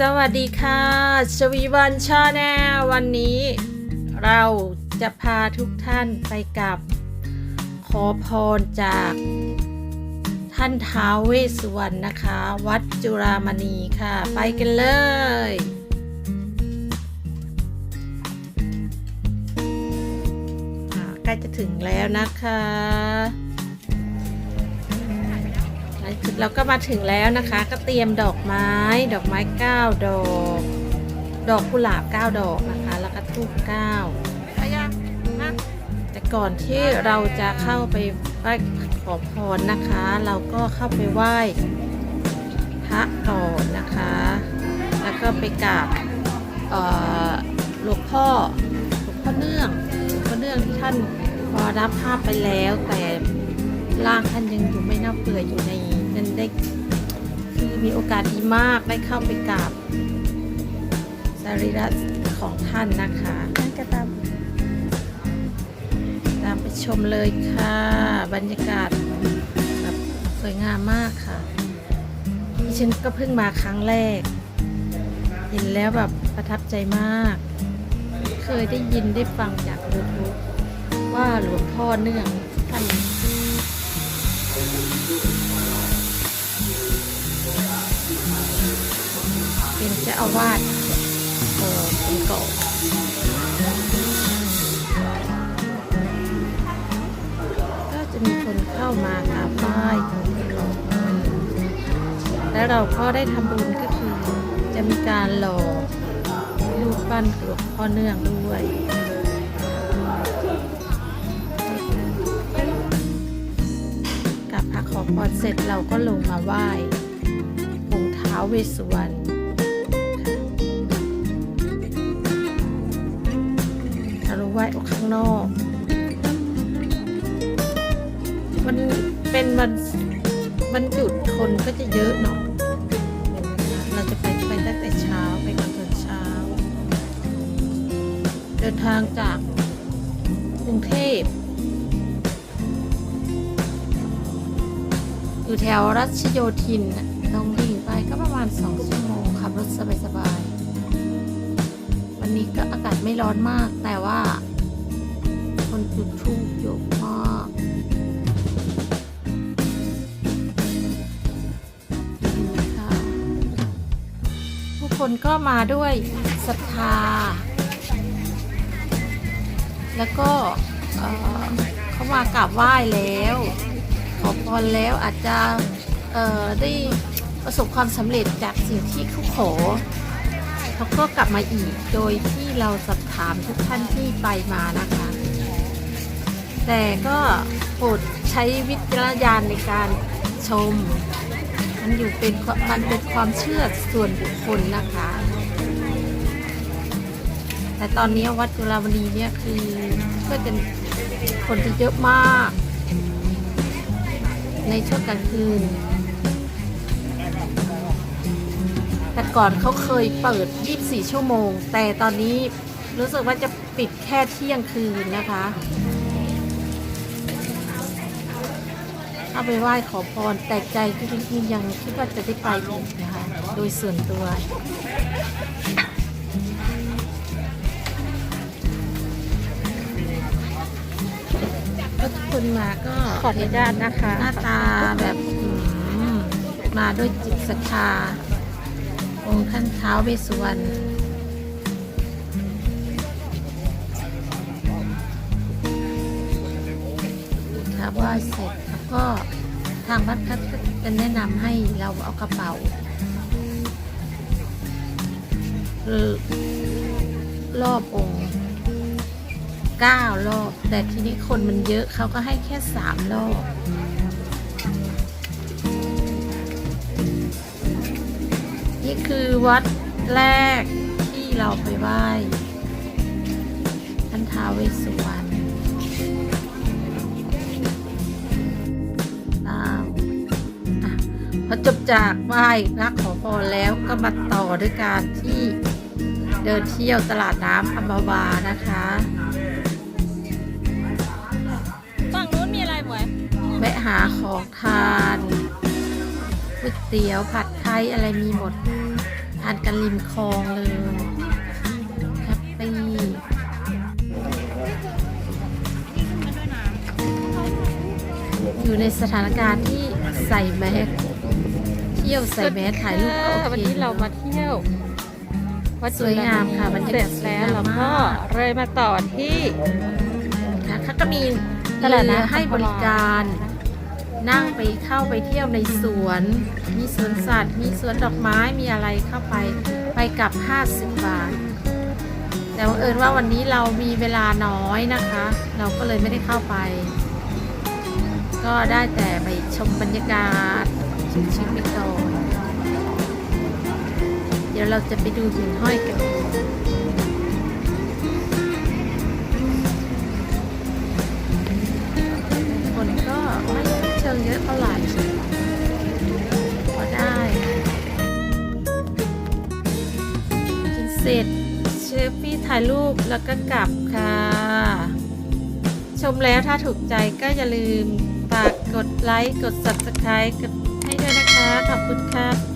สวัสดีค่ะชวีวันชาแนลวันนี้ เราจะพาทุกท่านไปกับ ขอพรจากท่านท้าวเวสสุวรรณนะคะ วัดจุรามณีค่ะ ไปกันเลยใกล้จะถึงแล้วนะคะ เราก็มาถึงแล้วนะคะ ก็เตรียมดอกไม้ ดอกไม้ 9 ดอก ดอกกุหลาบ 9 ดอกนะคะ แล้วก็ทูบ9แต่ก่อนที่เราจะเข้าไปไหว้ขอพรนะคะ เราก็เข้าไปไหว้พระก่อนนะคะ แล้วก็ไปกราบหลวงพ่อหลวงพ่อเนื่องหลวงพ่อเนื่องที่ท่านพอรับภาพไปแล้วแต่ร่างท่านยังอยู่ไม่น่าเปื่อยอยู่ใน นั้นได้คือมีโอกาสดีมากได้เข้าไปกราบสรีระของท่านนะคะท่านก็ตามตามไปชมเลยค่ะ บรรยากาศแบบสวยงามมากค่ะดิฉันก็เพิ่งมาครั้งแรก เห็นแล้วแบบประทับใจมาก เคยได้ยินได้ฟังจากยูทูบว่าหลวงพ่อเนื่องท่าน เป็นเจ้าอาวาสเออเป็นเก่าก็จะมีคนเข้ามากราบไหว้แล้วเราก็ได้ทำบุญก็คือจะมีการหล่อรูปปั้นหลวงพ่อเนื่องด้วยกับพระขอพรเสร็จเราก็ลงมาไหว้องค์ท้าวเวสสุวรรณ ไหว้ออกข้างนอก มันเป็นวันวันหยุดคนก็จะเยอะหน่อยเราจะไปไปตั้งแต่เช้าไปกันตอนเช้า เดินทางจากกรุงเทพอยู่แถวรัชโยธินน่ะลงดิ่งไปก็ประมาณสองชั่วโมงขับรถสบายๆ ไม่ร้อนมากแต่ว่า คนจุดทูบเยอะมากนี่ค่ะผู้คนก็มาด้วยศรัทธา แล้วก็เเขามากราบไหว้แล้ว ขอพรแล้วอาจจะได้ประสบความสำเร็จจากสิ่งที่เขาขอ เขาก็กลับมาอีกโดยที่เราสอบถามทุกท่านที่ไปมานะคะ แต่ก็โปรดใช้วิจารณญาณในการชม มันอยู่เป็นมันเป็นความเชื่อส่วนบุคคลนะคะ แต่ตอนนี้วัดจุฬามณีเนี่ยคือก็จะคนจะเยอะมาก ในช่วงกลางคืน แต่ก่อนเขาเคยเปิด 24 ชั่วโมง แต่ตอนนี้รู้สึกว่าจะปิดแค่เที่ยงคืนนะคะ เอาไปไหว้ขอพร แต่ใจจริงๆยังคิดว่าจะได้ไปอีกนะคะ โดยส่วนตัวก็ทุกคนมาก็ขออนุญาตนะคะ หน้าตาแบบอืมมาด้วยจิตศรัทธา องค์ท่านเท้าเวสวรรณครับว่าเสร็จแล้วก็ทางวัดก็จะแนะนำให้เราเอากระเป๋าอรอบองค์เก้ารอบ แต่ทีนี้คนมันเยอะเขาก็ให้แค่สามรอบ นี่คือวัดแรกที่เราไปไหว้ท่านท้าวเวสสุวรรณอ้าวอะพอจบจากไหว้รักขอพรแล้วก็มาต่อด้วยการที่เดินเที่ยวตลาดน้ำอัมพวานะคะฝั่งนู้นมีอะไรหมวยแวะหาของทานก๋วยเตี๋ยวผัด ไทยอะไรมีหมด ทานกันริมคลองเลยแฮปปี้อยู่ในสถานการณ์ที่ใส่แมสเที่ยวใส่แมสถ่ายรูปก็โอวันเคนี้เรามาเที่ยววัดสวยงามค่ะบรรยากาศเสร็จแล้วสวยงามเราก็มากเลยมาต่อที่ค่ะเขาก็มีตลาดนัดเรือให้บริการ นั่งไปเข้าไปเที่ยวในสวน มีสวนสัตว์ มีสวนดอกไม้มีอะไรเข้าไปไปกับ 50 บาท แต่บังเอิญว่าวันนี้เรามีเวลาน้อยนะคะ เราก็เลยไม่ได้เข้าไป ก็ได้แต่ไปชมบรรยากาศชิวๆไปก่อนเดี๋ยวเราจะไปดูหินห้อยกันอีก เชฟฟี่ถ่ายรูปแล้วก็กลับค่ะ ชมแล้วถ้าถูกใจก็อย่าลืมฝากกดไลค์ กด subscribe กดให้ด้วยนะคะ ขอบคุณค่ะ